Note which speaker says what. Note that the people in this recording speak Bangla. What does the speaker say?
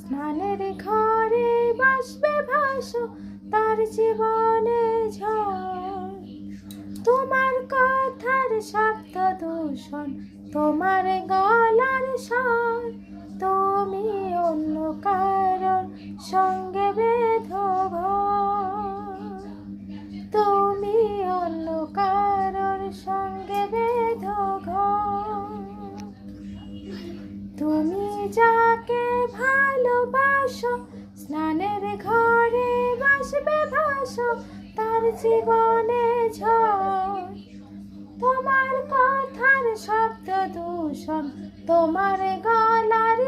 Speaker 1: স্নানের ঘরে বাসবে ভাসো, তার জীবনে ঝড়। তোমার কথার শব্দ দূষণ, তোমার গলার স্বর। তুমি অন্য কারণ সঙ্গে ভালোবাসো স্নানের ঘরে বাসবে ভাসো তার জীবনে ঝড় তোমার কথার শব্দ দূষণ তোমার গলার